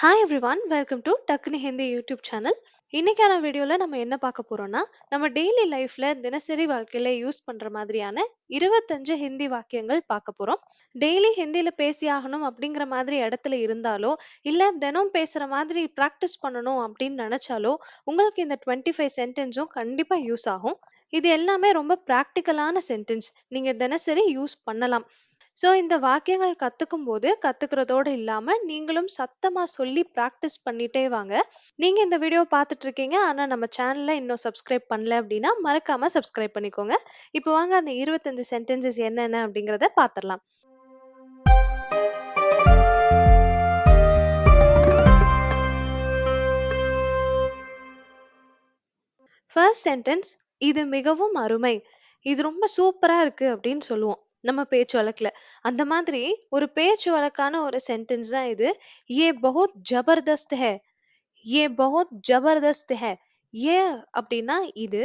Hi everyone welcome to டக்குனு Hindi YouTube channel இன்னைக்கான வீடியோவில் நம்ம என்ன பார்க்க போறோம்னா நம்ம டெய்லி லைஃப்ல தினசரி வாழ்க்கையில யூஸ் பண்ற மாதிரியான இருபத்தஞ்சு ஹிந்தி வாக்கியங்கள் பார்க்க போறோம். டெய்லி ஹிந்தியில பேசியாகணும் அப்படிங்கிற மாதிரி இடத்துல இருந்தாலோ இல்ல தினம் பேசுற மாதிரி ப்ராக்டிஸ் பண்ணணும் அப்படின்னு நினைச்சாலோ உங்களுக்கு இந்த டுவெண்ட்டி ஃபைவ் சென்டென்ஸும் கண்டிப்பா யூஸ் ஆகும். இது எல்லாமே ரொம்ப ப்ராக்டிக்கலான சென்டென்ஸ் நீங்க தினசரி யூஸ் பண்ணலாம். ஸோ இந்த வாக்கியங்கள் கத்துக்கும் போது கற்றுக்கிறதோடு இல்லாம நீங்களும் சத்தமா சொல்லி ப்ராக்டிஸ் பண்ணிட்டே வாங்க. நீங்க இந்த வீடியோ பார்த்துட்டு இருக்கீங்க ஆனா நம்ம சேனலில் இன்னும் சப்ஸ்கிரைப் பண்ணல அப்படின்னா மறக்காம சப்ஸ்கிரைப் பண்ணிக்கோங்க. இப்போ வாங்க அந்த இருபத்தஞ்சு சென்டென்சஸ் என்னென்ன அப்படிங்கிறத பார்த்துடலாம். ஃபர்ஸ்ட் சென்டென்ஸ் இது மிகவும் அருமை. இது ரொம்ப சூப்பரா இருக்கு அப்படின்னு சொல்லுவோம். நம்ம பேச்சு வழக்குல. அந்த மாதிரி ஒரு பேச்சு வழக்கான ஒரு சென்டென்ஸ் தான் இது. ஏ பஹுத் ஜபர்தஸ்த் ஹே? ஏ பஹுத் ஜபர்தஸ்த் ஹே? ஏ அப்படின்னா இது.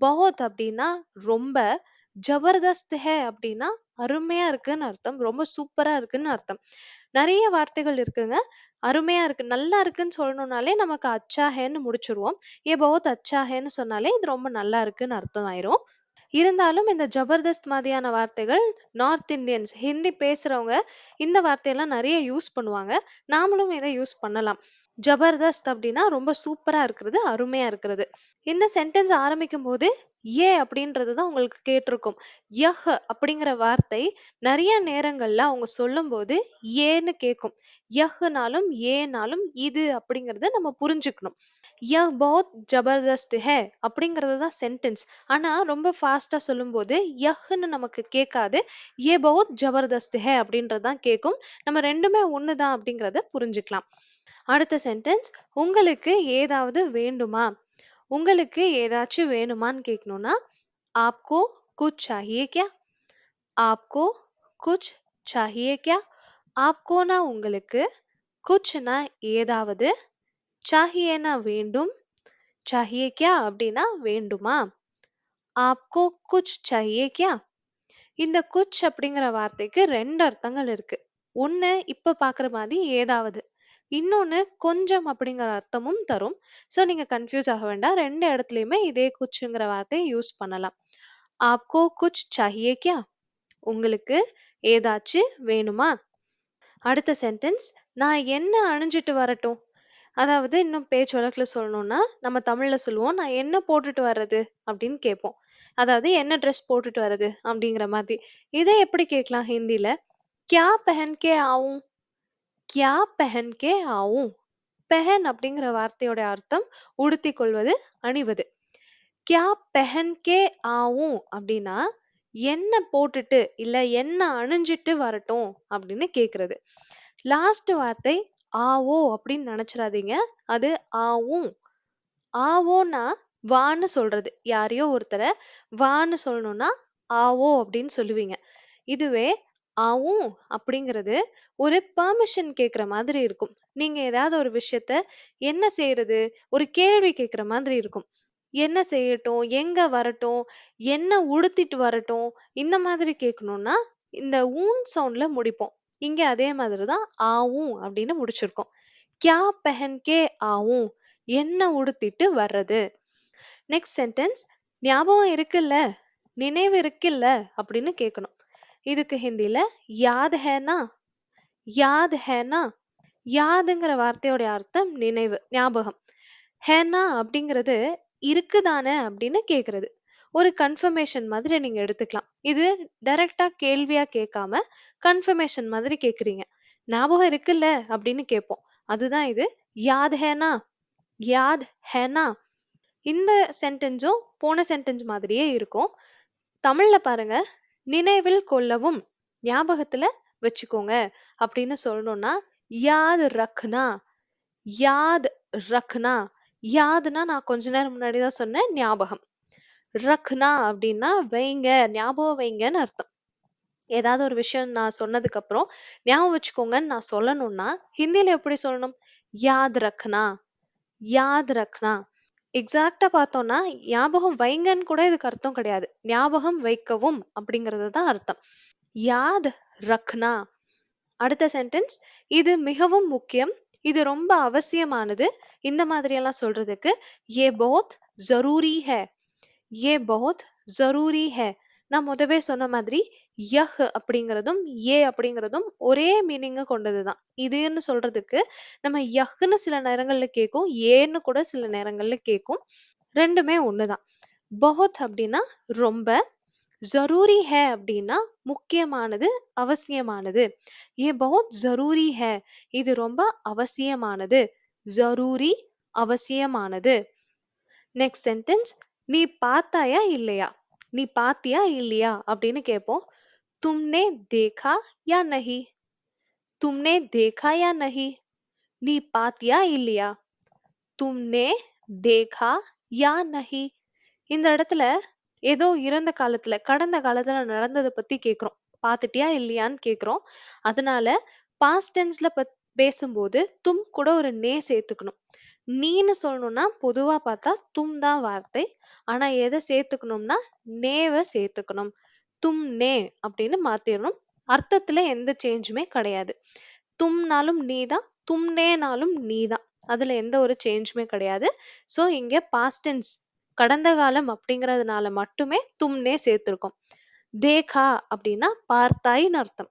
பஹுத் அப்படின்னா ரொம்ப. ஜபர்தஸ்த் ஹே அப்படின்னா அருமையா இருக்குன்னு அர்த்தம். ரொம்ப சூப்பரா இருக்குன்னு அர்த்தம். நிறைய வார்த்தைகள் இருக்குங்க. அருமையா இருக்கு. நல்லா இருக்குன்னு சொல்லணும்னாலே நமக்கு அச்சா ஹேன்னு முடிச்சிருவோம். ஏ பௌத் அச்சா ஹேன்னு சொன்னாலே இது ரொம்ப நல்லா இருக்குன்னு அர்த்தம் ஆயிரும். இருந்தாலும் இந்த ஜபர்தஸ்த் மாதிரியான வார்த்தைகள் நார்த் இந்தியன்ஸ் ஹிந்தி பேசுறவங்க இந்த வார்த்தையெல்லாம் நிறைய யூஸ் பண்ணுவாங்க. நாமளும் இதை யூஸ் பண்ணலாம். ஜபர்தஸ்த் அப்படின்னா ரொம்ப சூப்பரா இருக்கிறது அருமையா இருக்கிறது. இந்த சென்டென்ஸ் ஆரம்பிக்கும் போது ஏ அப்படின்றது தான் உங்களுக்கு கேட்டிருக்கும். யஹ் அப்படிங்கிற வார்த்தை நிறைய நேரங்கள்ல அவங்க சொல்லும்போது ஏன்னு கேட்கும் யஹ்னாலும் ஏனாலும் இது அப்படிங்கறத நம்ம புரிஞ்சுக்கணும். யஹ் பௌத் ஜபர்தஸ்த் ஹே அப்படிங்கிறது தான் சென்டென்ஸ் ஆனா ரொம்ப ஃபாஸ்டா சொல்லும்போது யஹ்ன்னு நமக்கு கேட்காது. ஏ பௌத் ஜபர்தஸ்த் ஹே அப்படின்றது தான் கேட்கும் நம்ம ரெண்டுமே ஒண்ணுதான் அப்படிங்கிறத புரிஞ்சுக்கலாம். அடுத்த சென்டென்ஸ் உங்களுக்கு ஏதாவது வேண்டுமா? உங்களுக்கு ஏதாச்சும் வேணுமான்னு கேட்கணும்னா ஆப்கோ குச் சாஹியே கியா? ஆப்கோ குச் சாஹியே கியா? ஆப்கோனா உங்களுக்கு குச்னா ஏதாவது? சாஹியேனா வேண்டும்? சாஹியே கியா அப்படின்னா வேண்டுமா? ஆப்கோ குச் சாஹியே கியா? இந்த குச் அப்படிங்கிற வார்த்தைக்கு ரெண்டு அர்த்தங்கள் இருக்கு. ஒன்று இப்போ பார்க்குற மாதிரி ஏதாவது. இன்னொன்னு கொஞ்சம் அப்படிங்கிற அர்த்தமும் தரும். ஸோ நீங்க கன்ஃபியூஸ் ஆக வேண்டாம். ரெண்டு இடத்துலயுமே இதே குச்சுங்கிற வார்த்தையை யூஸ் பண்ணலாம். ஆப்கோ குச் சாஹியே கியா? உங்களுக்கு ஏதாச்சும் வேணுமா? அடுத்த சென்டென்ஸ் நான் என்ன அணிஞ்சிட்டு வரட்டும்? அதாவது இன்னும் பேச்சு வழக்குல சொல்லணும்னா நம்ம தமிழ்ல சொல்லுவோம் நான் என்ன போட்டுட்டு வர்றது அப்படின்னு கேட்போம். அதாவது என்ன ட்ரெஸ் போட்டுட்டு வர்றது அப்படிங்கிற மாதிரி. இதை எப்படி கேட்கலாம் ஹிந்தில கியா பெஹன்கே ஆகும் கியா பெஹன்கே ஆவும் பெஹன் அப்படிங்கிற வார்த்தையோட அர்த்தம் உடுத்தி கொள்வது அணிவது. கியா பெஹன்கே ஆவும் அப்படின்னா என்ன போட்டுட்டு இல்ல என்ன அணிஞ்சிட்டு வரட்டும் அப்படின்னு கேக்குறது. லாஸ்ட் வார்த்தை ஆவோ அப்படின்னு நினைச்சிடாதீங்க. அது ஆவும். "ஆவோனா" வான்னு சொல்றது. யாரையோ ஒருத்தரை வான்னு சொல்லணும்னா ஆவோ அப்படின்னு சொல்லுவீங்க. இதுவே ஆவும் அப்படிங்கிறது ஒரு பெர்மிஷன் கேட்குற மாதிரி இருக்கும். நீங்க ஏதாவது ஒரு விஷயத்த என்ன செய்யறது ஒரு கேள்வி கேட்குற மாதிரி இருக்கும். என்ன செய்யட்டும்? எங்க வரட்டும்? என்ன உடுத்திட்டு வரட்டும்? இந்த மாதிரி கேட்கணும்னா இந்த ஊன் சவுண்ட்ல முடிப்போம். இங்க அதே மாதிரி தான் ஆவும் அப்படின்னு முடிச்சிருக்கோம். கியா பெஹன்கே ஆவும் என்ன உடுத்திட்டு வர்றது? நெக்ஸ்ட் சென்டென்ஸ் ஞாபகம் இருக்குல்ல? நினைவு இருக்குல்ல? அப்படின்னு கேட்கணும். இதுக்கு ஹிந்தியில யாத் ஹேனா யாத் ஹேனா யாதுங்கிற வார்த்தையோட அர்த்தம் நினைவு ஞாபகம். ஹேனா அப்படிங்கிறது இருக்குதானே அப்படின்னு கேக்குறது. ஒரு கன்ஃபர்மேஷன் மாதிரி நீங்கள் எடுத்துக்கலாம். இது டைரெக்டாக கேள்வியா கேட்காம கன்ஃபர்மேஷன் மாதிரி கேட்குறீங்க ஞாபகம் இருக்குல்ல அப்படின்னு கேட்போம். அதுதான் இது யாத் ஹேனா யாத் ஹேனா இந்த சென்டென்ஸும் போன சென்டென்ஸ் மாதிரியே இருக்கும். தமிழ்ல பாருங்க. நினைவில் கொள்ளவும் ஞாபகத்துல வச்சுக்கோங்க. அப்படின்னு சொல்லணும்னா யாத் ரக்னா? யாத் ரக்னா? யாதுனா நான் கொஞ்ச நேரம் முன்னாடி தான் சொன்னேன் ஞாபகம். ரக்னா அப்படின்னா வைங்க ஞாபகம் வைங்கன்னு அர்த்தம். ஏதாவது ஒரு விஷயம் நான் சொன்னதுக்கு அப்புறம் ஞாபகம் வச்சுக்கோங்கன்னு நான் சொல்லணும்னா ஹிந்தில எப்படி சொல்லணும்? யாத் ரக்னா? யாத் ரக்னா? எக்ஸாக்டா பார்த்தோம்னா ஞாபகம் வைங்கன்னு கூட இதுக்கு அர்த்தம் கிடையாது ஞாபகம் வைக்கவும் அப்படிங்கிறது தான் அர்த்தம் யாத் ரக்னா அடுத்த சென்டென்ஸ் இது மிகவும் முக்கியம் இது ரொம்ப அவசியமானது. இந்த மாதிரியெல்லாம் சொல்றதுக்கு "ये बहुत ज़रूरी है." "ये बहुत ज़रूरी है." நான் முதவே சொன்ன மாதிரி யஹ் அப்படிங்கிறதும் ஏ அப்படிங்கிறதும் ஒரே மீனிங்கை கொண்டது தான் இதுன்னு சொல்றதுக்கு நம்ம யஹ்னு சில நேரங்களில் கேட்கும் ஏன்னு கூட சில நேரங்களில் கேட்கும் ரெண்டுமே ஒன்று தான் பஹத் அப்படின்னா ரொம்ப ஜரூரி ஹே அப்படின்னா முக்கியமானது அவசியமானது. ஏ பஹத் ஜரூரி ஹே இது ரொம்ப அவசியமானது. ஜரூரி அவசியமானது. நெக்ஸ்ட் சென்டென்ஸ் நீ பார்த்தாயா இல்லையா? நீ பாத்தியா இல்லையா? அப்படின்னு கேட்போம் "तुमने देखा या नहीं?" "तुमने देखा या नहीं?" "நீ பார்த்தியா இல்லையா?" "तुमने देखा या नहीं?" இந்த இடத்துல ஏதோ இறந்த காலத்துல, கடந்த காலத்துல நடந்தத பத்தி கேட்கிறோம். "பார்த்துட்டியா இல்லையான்னு?" கேட்கிறோம். அதனால பாஸ்ட் டென்ஸ்ல பத் பேசும்போது தும் கூட ஒரு நே சேர்த்துக்கணும். நீன்னு சொல்லணும்னா பொதுவா பார்த்தா தும் தான் வார்த்தை. ஆனா எத சேர்த்துக்கணும்னா நேவ சேர்த்துக்கணும். "தும்னே" அப்படின்னு மாத்திடணும் அர்த்தத்துல எந்த சேஞ்சுமே கிடையாது. தும்னாலும் நீ தான், தும்னேனாலும் நீ தான். அதுல எந்த ஒரு சேஞ்சுமே கிடையாது. ஸோ இங்க பாஸ்டென்ஸ் கடந்த காலம் அப்படிங்கிறதுனால மட்டுமே தும்னே சேர்த்திருக்கோம். "தேகா" அப்படின்னா பார்த்தாயின்னு அர்த்தம்.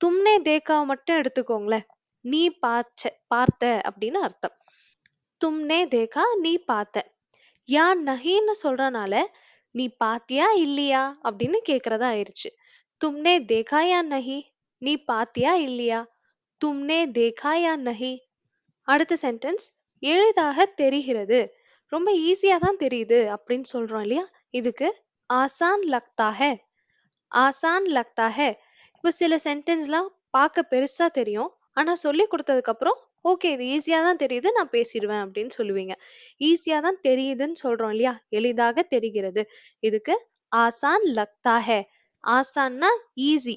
"தும்னே தேகா மட்டும் எடுத்துக்கோங்களேன். நீ பார்ச்ச பார்த்த அப்படின்னு அர்த்தம். "தும்னே தேகா" நீ பார்த்த. "யா நஹின்னு சொல்றனால நீ பார்த்தியா இல்லையா அப்படின்னு கேக்குறதா ஆயிருச்சு. "தும்னே தேகாயா நஹி?" நீ பார்த்தியா இல்லையா? "தும்னே தேகாயா நஹி?" அடுத்த சென்டென்ஸ் எளிதாக தெரிகிறது. ரொம்ப ஈஸியா தான் தெரியுது அப்படின்னு சொல்றோம் இல்லையா? இதுக்கு ஆசான் லக்தா ஹே ஆசான் லக்தா ஹே இப்போ சில சென்டென்ஸ்லாம் பார்க்க பெருசா தெரியும். ஆனா சொல்லிக் கொடுத்ததுக்கு அப்புறம், ஓகே இது ஈஸியா தான் தெரியுது. நான் பேசிடுவேன் அப்படின்னு சொல்லுவீங்க. ஈஸியா தான் தெரியுதுன்னு சொல்றோம் இல்லையா? எளிதாக தெரிகிறது. இதுக்கு ஆசான் லக்தா ஹே ஆசான்னா ஈஸி.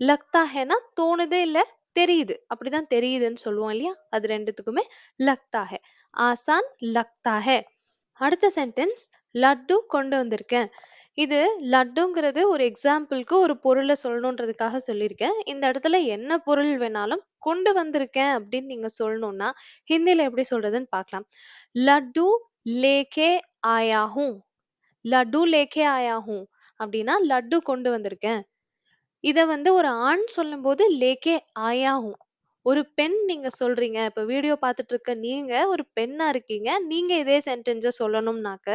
லக்தா ஹேனா தோணுதே இல்ல தெரியுது. அப்படிதான் தெரியுதுன்னு சொல்லுவோம் இல்லையா? அது ரெண்டுத்துக்குமே லக்தா ஹே ஆசான் லக்தா ஹே அடுத்த சென்டென்ஸ் லட்டு கொண்டு வந்திருக்கேன். இது லட்டுங்கிறது ஒரு எக்ஸாம்பிள்க்கு ஒரு பொருளை சொல்லணுன்றதுக்காக சொல்லியிருக்கேன். இந்த இடத்துல என்ன பொருள் வேணாலும் கொண்டு வந்திருக்கேன் அப்படின்னு நீங்க சொல்லணும்னா, ஹிந்தியில எப்படி சொல்றதுன்னு பார்க்கலாம். லட்டு லேகே ஆயா ஹூம். லட்டு லேகே ஆயா ஹூம். அப்படின்னா லட்டு கொண்டு வந்திருக்கேன். இதை வந்து ஒரு ஆண் சொல்லும்போது லேகே ஆயா ஹூம். ஒரு பெண் நீங்க சொல்றீங்க. இப்ப வீடியோ பார்த்துட்டு இருக்க நீங்க ஒரு பெண்ணா இருக்கீங்க. நீங்க இதே சென்டென்ஸ சொல்லணும்னாக்க,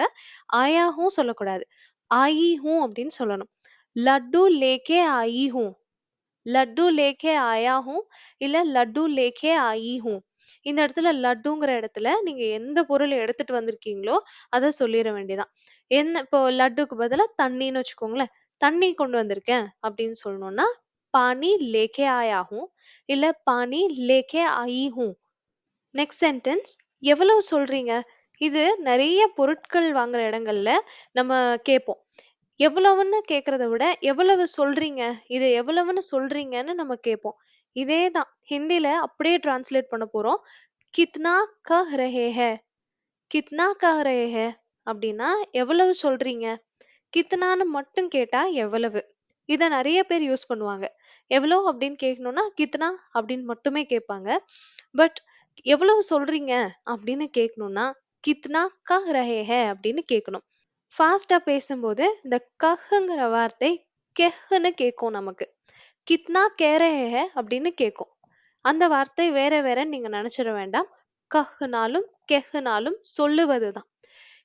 ஆயாஹும் சொல்லக்கூடாது. ஆயி ஹூ அப்படின்னு சொல்லணும். லட்டு லேகே ஆயி ஹூ லட்டு லேக்கே ஆயா ஹூம். இல்ல லட்டு லேக்கே ஆயி ஹூம். இந்த இடத்துல லட்டுங்கிற இடத்துல நீங்க எந்த பொருள் எடுத்துட்டு வந்திருக்கீங்களோ, அத சொல்லிற வேண்டியதுதான். என்ன இப்போ லட்டுக்கு பதிலா தண்ணீன்னு வச்சுக்கோங்களேன். தண்ணி கொண்டு வந்திருக்கேன் அப்படின்னு சொல்லணும்னா, பானி லேக்கே ஆயா ஹூம். இல்ல பானி லேக்கே ஆயி ஹூம். நெக்ஸ்ட் சென்டென்ஸ் எவ்வளவு சொல்றீங்க? இது நெறைய பொருட்கள் வாங்குற இடங்கள்ல நம்ம கேட்போம். எவ்வளவுன்னு கேட்கிறத விட, எவ்வளவு சொல்றீங்க? இதை எவ்வளவுன்னு சொல்றீங்கன்னு நம்ம கேட்போம். இதே தான் ஹிந்தில அப்படியே டிரான்ஸ்லேட் பண்ண போறோம். கித்னா கஹ் ரஹே ஹே கித்னா கஹ் ரஹே ஹே அப்படின்னா எவ்வளவு சொல்றீங்க? கித்னான்னு மட்டும் கேட்டா எவ்வளவு. இதை நிறைய பேர் யூஸ் பண்ணுவாங்க. எவ்வளோ அப்படின்னு கேட்கணும்னா, கித்னா அப்படின்னு மட்டுமே கேட்பாங்க. பட் எவ்வளவு சொல்றீங்க அப்படின்னு கேட்கணும்னா, கித்னா கஹ் ரஹே ஹே அப்படின்னு கேட்கணும். ஃபாஸ்ட்டாக பேசும்போது இந்த கஹ்ங்கிற வார்த்தை கெஹ்ன்னு கேட்கும் நமக்கு. கித்னா கேரஹே அப்படின்னு கேட்கும். அந்த வார்த்தை வேற வேறன்னு நீங்க நினச்சிட வேண்டாம். கஹ்னாலும், கெஹ்னாலும் சொல்லுவது தான்.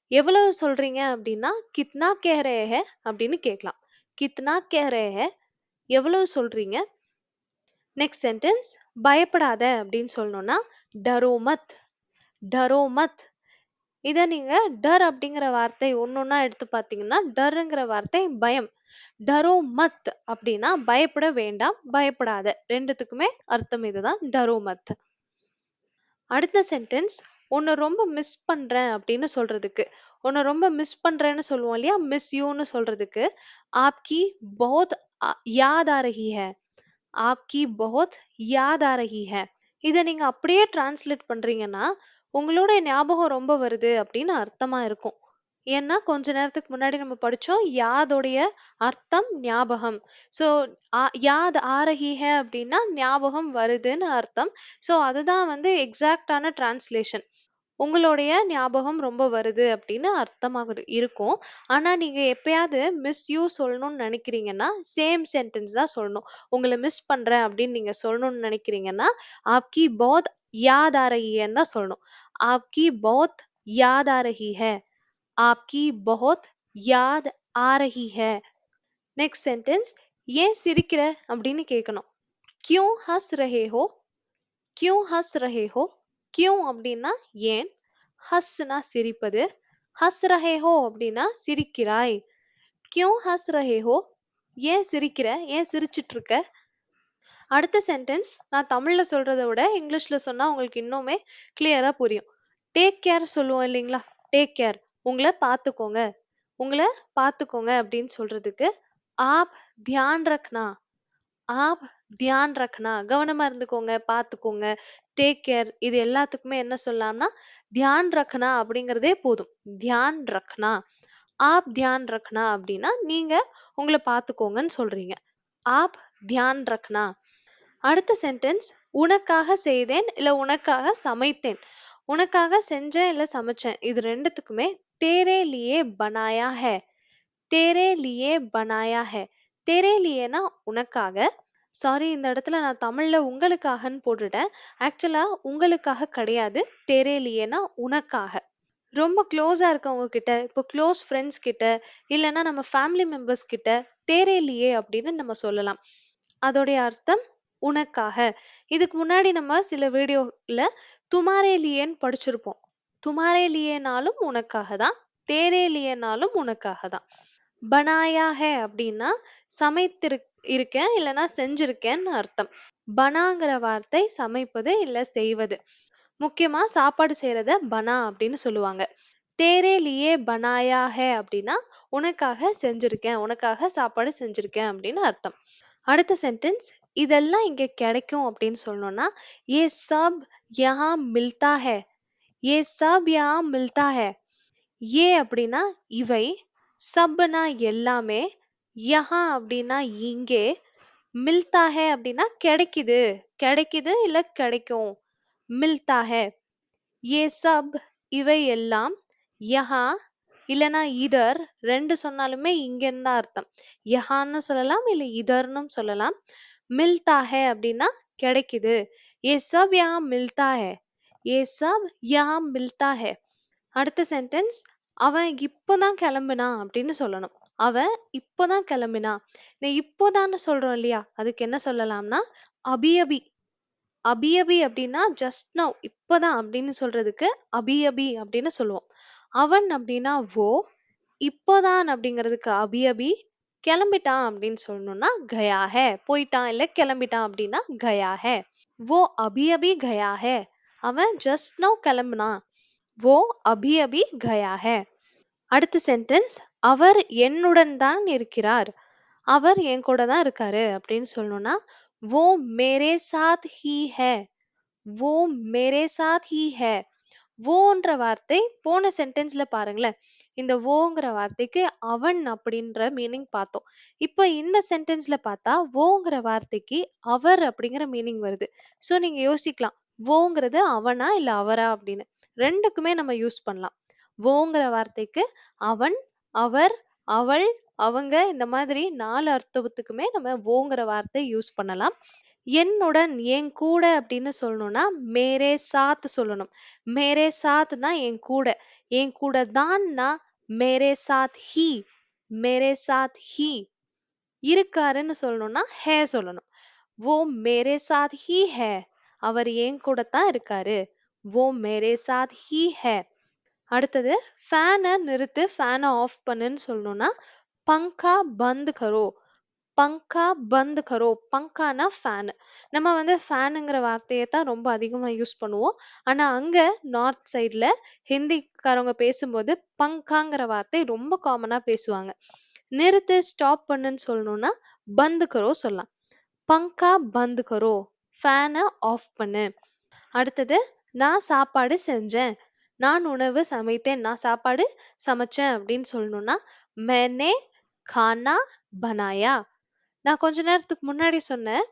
எவ்வளவு சொல்றீங்க அப்படின்னா, கித்னா கெ அப்படின்னு கேட்கலாம். கித்னா கெ எவ்வளவு சொல்றீங்க? நெக்ஸ்ட் சென்டென்ஸ் பயப்படாத அப்படின்னு சொல்லணும்னா, டரோ மத். இதை நீங்கள் இத நீங்க டர் அப்படிங்கிற வார்த்தை ஒண்ணொண்ணா எடுத்து பார்த்தீங்கன்னா, டர்ங்கிற வார்த்தை பயம். டரோ மத் அப்படின்னா பயப்பட வேண்டாம், பயப்படாத. 2த்துக்குமே அர்த்தம் இதுதான். டரோ மத். அடுத்த சென்டென்ஸ் உன்ன ரொம்ப மிஸ் பண்றேன் அப்படின்னு சொல்றதுக்கு. உன்ன ரொம்ப மிஸ் பண்றேன்னு சொல்லுவோம் இல்லையா? மிஸ் யூன்னு சொல்றதுக்கு, ஆப்கி போத் அ யாத் ஆ ரஹி ஹை. ஆப்கி பஹுத் யாத் ஆ ரஹி ஹை. இத நீங்க அப்படியே டிரான்ஸ்லேட் பண்றீங்கன்னா, உங்களோட ஞாபகம் ரொம்ப வருது அப்படின்னு அர்த்தமா இருக்கும். ஏன்னா கொஞ்ச நேரத்துக்கு முன்னாடி நம்ம படிச்சோம் யாதோடைய அர்த்தம் ஞாபகம். ஸோ யாத் ஆ ஹை அப்படின்னா ஞாபகம் வருதுன்னு அர்த்தம். ஸோ அதுதான் வந்து எக்ஸாக்டான டிரான்ஸ்லேஷன் உங்களுடைய ஞாபகம் ரொம்ப வருது அப்படின்னு அர்த்தமாக இரு- இருக்கும். ஆனா நீங்க எப்பயாவது மிஸ் யூ சொல்லணும்னு நினைக்கிறீங்கன்னா சேம் சென்டென்ஸ் தான் சொல்லணும். உங்களை மிஸ் பண்றேன் அப்படின்னு நீங்க சொல்லணும்னு நினைக்கிறீங்கன்னா ஆப்கி பௌத் யாத் ஆ ரஹி ஹைன்னு தான் சொல்லணும். ஆப்கி பௌத் யாத் ஆ ரஹி ஹை ஆப்கி பஹுத் யாத் ஆ ரஹி ஹை நெக்ஸ்ட் சென்டென்ஸ் ஏன் சிரிக்கிற அப்படின்னு கேட்கணும் கியூ ஹஸ் ரஹே ஹோ கியூ ஹஸ் ரஹே ஹோ கியூ அப்படின்னா ஏன் ஹஸ்னா சிரிப்பது ஹஸ் ரஹே ஹோ அப்படின்னா சிரிக்கிறாய் கியூ ஹஸ் ரஹே ஹோ ஏன் சிரிக்கிற ஏன் சிரிச்சிட்டு இருக்க அடுத்த சென்டென்ஸ் நான் தமிழில் சொல்கிறத விட இங்கிலீஷில் சொன்னால் உங்களுக்கு இன்னுமே கிளியராக புரியும். டேக் கேர் சொல்லுவோம் இல்லைங்களா? டேக் கேர் உங்களை பார்த்துக்கோங்க. உங்களை பார்த்துக்கோங்க அப்படின்னு சொல்கிறதுக்கு ஆப் தியான் ரக்னா. ஆப் தியான் ரக்னா. கவனமாக இருந்துக்கோங்க பார்த்துக்கோங்க. டேக் கேர் இது எல்லாத்துக்குமே என்ன சொல்லலாம்னா தியான் ரக்னா அப்படிங்கிறதே போதும். தியான் ரக்னா. ஆப் தியான் ரக்னா அப்படின்னா நீங்கள் உங்களை பார்த்துக்கோங்கன்னு சொல்கிறீங்க ஆப் தியான் ரக்னா. அடுத்த சென்டென்ஸ் உனக்காக செய்தேன் இல்லை உனக்காக சமைத்தேன்? உனக்காக செஞ்சேன் இல்லை சமைச்சேன்? இது ரெண்டுத்துக்குமே தேரே லியே பனாயா ஹே. தேரே லியே பனாயா ஹே. தேரே லியேனா உனக்காக? சாரி இந்த இடத்துல நான் தமிழில் உங்களுக்காகன்னு போட்டுட்டேன். ஆக்சுவலாக உங்களுக்காக கிடையாது. தேரே லியேனா உனக்காக. ரொம்ப க்ளோஸாக இருக்கவங்க கிட்ட இப்போ க்ளோஸ் ஃப்ரெண்ட்ஸ் கிட்ட இல்லைன்னா நம்ம ஃபேமிலி மெம்பர்ஸ் கிட்ட தேரே லியே அப்படின்னு நம்ம சொல்லலாம். அதோடைய அர்த்தம் உனக்காக. இதுக்கு முன்னாடி நம்ம சில வீடியோல துமாரே லியேன்னு படிச்சிருப்போம். துமாரே லியேனாலும் உனக்காக தான் தேரே லியேனாலும் உனக்காக தான் பனாயா ஹே அப்படின்னா சமைத்திரு இருக்கேன் இல்லைன்னா செஞ்சிருக்கேன்னு அர்த்தம். பனாங்கிற வார்த்தை சமைப்பது இல்ல செய்வது. முக்கியமா சாப்பாடு செய்யறத பனா அப்படின்னு சொல்லுவாங்க. தேரே லியே பனாயா ஹே அப்படின்னா உனக்காக செஞ்சிருக்கேன் உனக்காக சாப்பாடு செஞ்சிருக்கேன் அப்படின்னு அர்த்தம். அடுத்த சென்டென்ஸ் இதெல்லாம் இங்க கிடைக்கும் அப்படின்னு சொல்லணும்னா ஏ சப் யஹா மில்தா ஹே ஏ சப் யஹா மில்தா ஹே. ஏ அப்படின்னா இவை சப்னா எல்லாமே யஹா அப்படின்னா இங்கே மில்தா ஹே அப்படின்னா கிடைக்குது. கிடைக்குது இல்ல கிடைக்கும். மில்தா ஹே. ஏ சப் இவை எல்லாம் யஹா இல்லனா இதர் ரெண்டு சொன்னாலுமே இங்கன்னு தான் அர்த்தம். யஹான்னு சொல்லலாம் இல்ல இதர்னும் சொல்லலாம். மில்தா ஹே அப்படின்னா கிடைக்குது. ஏ சப் யஹா மில்தா ஹே ஏ சப் யஹா மில்தா ஹே அடுத்த சென்டென்ஸ் அவன் இப்போதான் கிளம்புனான் அப்படின்னு சொல்லணும். அவன் இப்போதான் கிளம்பினான் இந்த இப்போதான்னு சொல்றோம் இல்லையா அதுக்கு என்ன சொல்லலாம்னா அபி அபி அபி அபி அப்படின்னா ஜஸ்ட் நவ் இப்போதான் அப்படின்னு சொல்றதுக்கு அபி அபி அப்படின்னு சொல்லுவோம். அவன் அப்படின்னா ஓ இப்போதான் அப்படிங்கிறதுக்கு அபி அபி கிளம்பிட்டான் அப்படின்னு சொல்லணும்னா கயா ஹே போயிட்டான் இல்ல கிளம்பிட்டான் அப்படின்னா கயா ஹே ஓ அபி அபி கயா ஹே அவன் ஜஸ்ட் நவ் கிளம்புனான் ஓ அபி அபி கயா ஹே அடுத்த சென்டென்ஸ் அவர் என்னுடன் தான் இருக்கிறார் அவர் என் கூட தான் இருக்காரு அப்படின்னு சொல்லணும்னா वो मेरे साथ ही है वो मेरे साथ ही है வோன்ற வார்த்தை போன சென்டென்ஸ்ல பாருங்களேன் இந்த ஓங்கிற வார்த்தைக்கு அவன் அப்படின்ற மீனிங் பார்த்தோம். இப்போ இந்த சென்டென்ஸ்ல பார்த்தா ஓங்கிற வார்த்தைக்கு அவர் அப்படிங்கிற மீனிங் வருது. ஸோ நீங்க யோசிக்கலாம். ஓங்கிறது அவனா இல்ல அவரா அப்படின்னு. ரெண்டுக்குமே நம்ம யூஸ் பண்ணலாம். ஓங்கிற வார்த்தைக்கு அவன் அவர் அவள் அவங்க இந்த மாதிரி நாலு அர்த்தத்துக்குமே நம்ம ஓங்கிற வார்த்தை யூஸ் பண்ணலாம். என்னுடன் என் கூட அப்படின்னு சொல்லணும்னா மேரே சாத் சொல்லணும் மேரே சாத்னா என் கூட என் கூட தான்னா மேரே சாத் ஹி மேரே சாத் ஹி இருக்காருன்னு சொல்லணும்னா ஹே சொல்லணும் वो मेरे साथ ही है அவர் என் கூட தான் இருக்காரு वो मेरे साथ ही है அடுத்தது ஃபேனை நிறுத்து ஃபேனை ஆஃப் பண்ணுன்னு சொல்லணும்னா பங்கா பந்த் கரோ பங்கா பந்த் கரோ பங்கானா ஃபேனு. நம்ம வந்து ஃபேனுங்கிற வார்த்தையை தான் ரொம்ப அதிகமாக யூஸ் பண்ணுவோம். ஆனால் அங்கே நார்த் சைடில் ஹிந்திக்காரவங்க பேசும்போது பங்காங்கிற வார்த்தை ரொம்ப காமனாக பேசுவாங்க. நிறுத்து ஸ்டாப் பண்ணுன்னு சொல்லணும்னா பந்து கரோ சொல்லலாம். பங்கா பந்து கரோ ஃபேனை ஆஃப் பண்ணு. அடுத்தது நான் சாப்பாடு செஞ்சேன். நான் உணவு சமைத்தேன். நான் சாப்பாடு சமைச்சேன் அப்படின்னு சொல்லணும்னா மேனே கானா பனாயா. நான் கொஞ்ச நேரத்துக்கு முன்னாடி சொன்னேன்.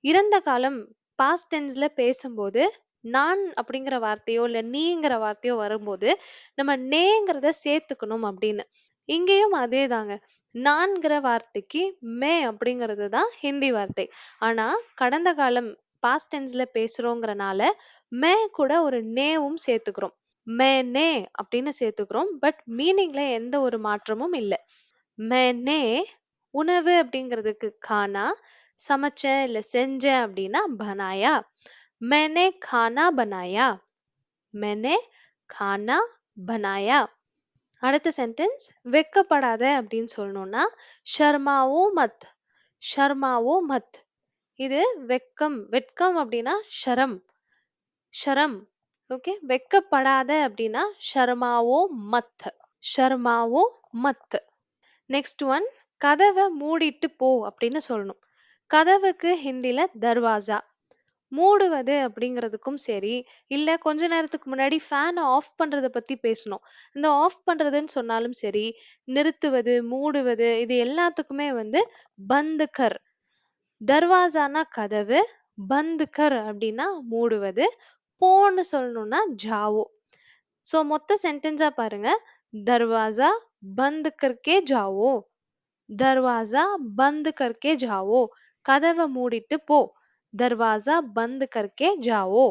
இறந்த காலம் பாஸ்ட் டென்ஸ்ல பேசும்போது, நான் அப்படிங்கிற வார்த்தையோ, இல்ல நீங்கிற வார்த்தையோ வரும்போது, நம்ம நேங்கிறத சேர்த்துக்கணும் அப்படின்னு. இங்கேயும் அதேதாங்க. நான்கிற வார்த்தைக்கு மே அப்படிங்கிறது தான் ஹிந்தி வார்த்தை. ஆனா, கடந்த காலம் பாஸ்ட் டென்ஸ்ல பேசுறோங்கிறனால, மே கூட ஒரு நேவும் சேர்த்துக்கிறோம். मैंने அப்படின்னு சேர்த்துக்கிறோம். பட் மீனிங்ல எந்த ஒரு மாற்றமும் இல்ல. मैंने உணவு அப்படிங்கிறதுக்கு கானா, சமைச்சேன் இல்ல செஞ்சேன் அப்படின்னா பனாயா. मैंने खाना बनाया. मैंने खाना बनाया. அடுத்த சென்டென்ஸ் வெட்கப்படாத அப்படின்னு சொல்லணும்னா ஷர்மாவோ மத் ஷர்மாவோ மத் இது வெட்கம் வெட்கம் அப்படின்னா ஷரம் ஷரம் ஓகே வெட்கப்படாத அப்படின்னா ஷர்மாவோ மத் ஷர்மாவோ மத் நெக்ஸ்ட் ஒன் கதவை மூடிட்டு போ அப்படின்னு சொல்லணும். கதவுக்கு ஹிந்தில தர்வாசா. மூடுவது அப்படிங்கிறதுக்கும் சரி, இல்லை கொஞ்ச நேரத்துக்கு முன்னாடி ஃபேனை ஆஃப் பண்ணுறதை பற்றி பேசணும் இந்த ஆஃப் பண்ணுறதுன்னு சொன்னாலும் சரி, நிறுத்துவது, மூடுவது இது எல்லாத்துக்குமே வந்து பந்துக்கர் கர். கதவு, பந்துக்கர் அப்படின்னா மூடுவது, போன்னு சொல்லணும்னா ஜாவோ. ஸோ மொத்த சென்டென்ஸாக பாருங்கள் தர்வாசா பந்த் ஜாவோ. दरवाजा बंद करके जाओ கதவை மூடிட்டு போ दरवाजा बंद करके जाओ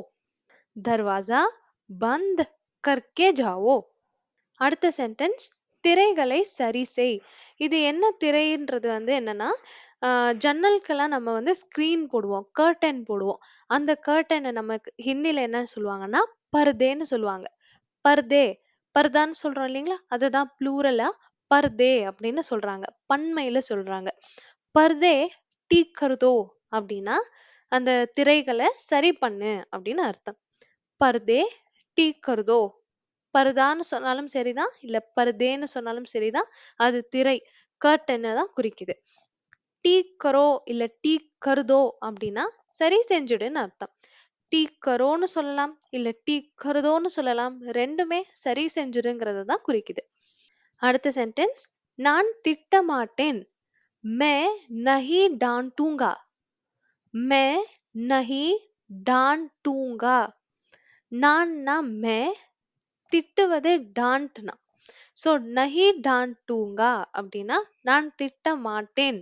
दरवाजा बंद करके जाओ அடுத்த சென்டென்ஸ் திரைகளை சரி செய் இது என்ன திரைன்றது வந்து என்னன்னா ஆஹ் ஜன்னலுக்கெல்லாம் நம்ம வந்து ஸ்க்ரீன் போடுவோம் கர்டன் போடுவோம் அந்த கர்டனை நமக்கு ஹிந்தில என்ன சொல்லுவாங்கன்னா பர்தேன்னு சொல்லுவாங்க பர்தே பர்தான்னு சொல்றோம் இல்லைங்களா அதுதான் ப்ளூரலா பர்தே அப்படின்னு சொல்றாங்க. பண்மையில சொல்றாங்க. பர்தே டீ கருதோ அப்படின்னா அந்த திரைகளை சரி பண்ணு அப்படின்னு அர்த்தம். பர்தே டீ கருதோ பர்தான்னு சொன்னாலும் சரிதான் இல்ல பர்தேன்னு சொன்னாலும் சரிதான் அது திரை கர்டன்னு தான் குறிக்குது. டீக்கரோ இல்ல டீ கருதோ அப்படின்னா சரி செஞ்சுடுன்னு அர்த்தம். டீ கரோன்னு சொல்லலாம் இல்ல டீ கருதோன்னு சொல்லலாம் ரெண்டுமே சரி செஞ்சுடுங்கிறது தான் குறிக்குது. அடுத்த சென்டென்ஸ் நான் திட்ட மாட்டேன் மே நஹி டான்டூங்கா மே நஹி டான்டூங்கா நான்னா மே திட்டுவது டான்ட்னா. ஸோ நஹி டான்டூங்கா அப்படின்னா நான் திட்ட மாட்டேன்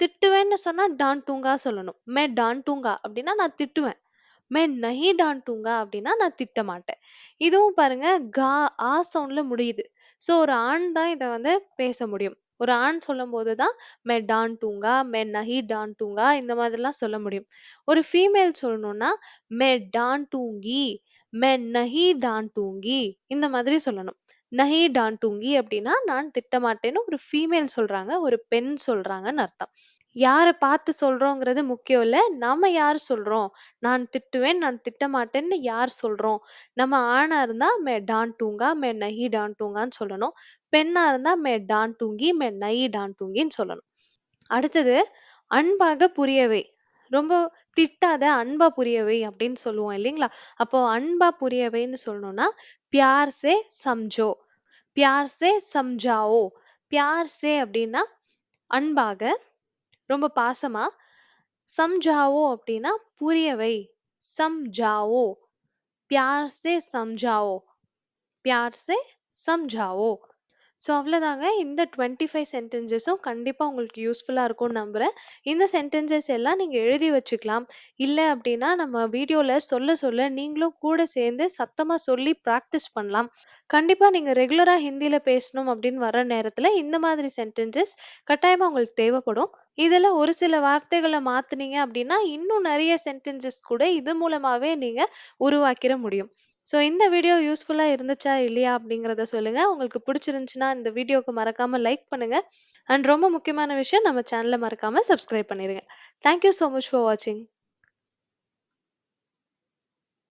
திட்டுவேன்னு சொன்னா டான்டூங்கா சொல்லணும். மே டான்டூங்கா அப்படின்னா நான் திட்டுவேன். மே நஹி டான்டூங்கா அப்படின்னா நான் திட்ட மாட்டேன் இதுவும் பாருங்க கா ஆ சவுண்ட்ல முடியுது. ஸோ ஒரு ஆண் தான் இதை வந்து பேச முடியும். ஒரு ஆண் சொல்லும் போது தான் மே டான்டூங்கா மெ நஹி டான்டூங்கா இந்த மாதிரிலாம் சொல்ல முடியும். ஒரு ஃபீமேல் சொல்லணும்னா மெ டான் டூங்கி மே நஹி டான்டூங்கி இந்த மாதிரி சொல்லணும். நஹி டான்டூங்கி அப்படின்னா நான் திட்டமாட்டேன்னு ஒரு ஃபீமேல் சொல்றாங்க ஒரு பெண் சொல்றாங்கன்னு அர்த்தம். யாரை பார்த்து சொல்றோங்கிறது முக்கியம் இல்ல. நாம யார் சொல்றோம்? நான் திட்டுவேன் நான் திட்டமாட்டேன்னு யார் சொல்றோம்? நம்ம ஆணா இருந்தா மே டான்டூங்கா மே நஹி டான்டூங்கான்னு சொல்லணும். பெண்ணா இருந்தா மே டான்டூங்கி மே நஹி டான்டூங்கின்னு சொல்லணும். அடுத்தது அன்பாக புரியவை. ரொம்ப திட்டாத அன்பா புரியவை அப்படின்னு சொல்லுவோம் இல்லைங்களா? அப்போ அன்பா புரியவைன்னு சொல்லணும்னா பியார் சே சம்ஜோ பியார் சே சம்ஜாவோ பியார் சே அப்படின்னா அன்பாக ரொம்ப பாசமா சம்ஜாவோ அப்படின்னா புரியவை சம்ஜாவோ பியார் சே சம்ஜாவோ பியார் சே சம்ஜாவோ ஸோ அவ்வளோதாங்க இந்த டுவெண்ட்டி ஃபைவ் சென்டென்சஸும் கண்டிப்பாக உங்களுக்கு யூஸ்ஃபுல்லாக இருக்கும்னு நம்புகிறேன் இந்த சென்டென்சஸ் எல்லாம் நீங்கள் எழுதி வச்சுக்கலாம். இல்லை அப்படின்னா நம்ம வீடியோவில் சொல்ல சொல்ல நீங்களும் கூட சேர்ந்து சத்தமாக சொல்லி ப்ராக்டிஸ் பண்ணலாம். கண்டிப்பாக நீங்கள் ரெகுலராக ஹிந்தியில் பேசணும் அப்படின்னு வர நேரத்தில் இந்த மாதிரி சென்டென்சஸ் கட்டாயமாக உங்களுக்கு தேவைப்படும். இதில் ஒரு சில வார்த்தைகளை மாற்றுனீங்க அப்படின்னா இன்னும் நிறைய சென்டென்சஸ் கூட இது மூலமாகவே நீங்கள் உருவாக்கிட முடியும். ஸோ இந்த வீடியோ யூஸ்ஃபுல்லாக இருந்துச்சா இல்லையா அப்படிங்கிறத சொல்லுங்கள் உங்களுக்கு பிடிச்சிருந்துச்சுன்னா இந்த வீடியோவுக்கு மறக்காமல் லைக் பண்ணுங்கள் அண்ட் ரொம்ப முக்கியமான விஷயம் நம்ம சேனலை மறக்காமல் சப்ஸ்கிரைப் பண்ணிடுங்க தேங்க்யூ ஸோ மச் ஃபார் வாட்சிங்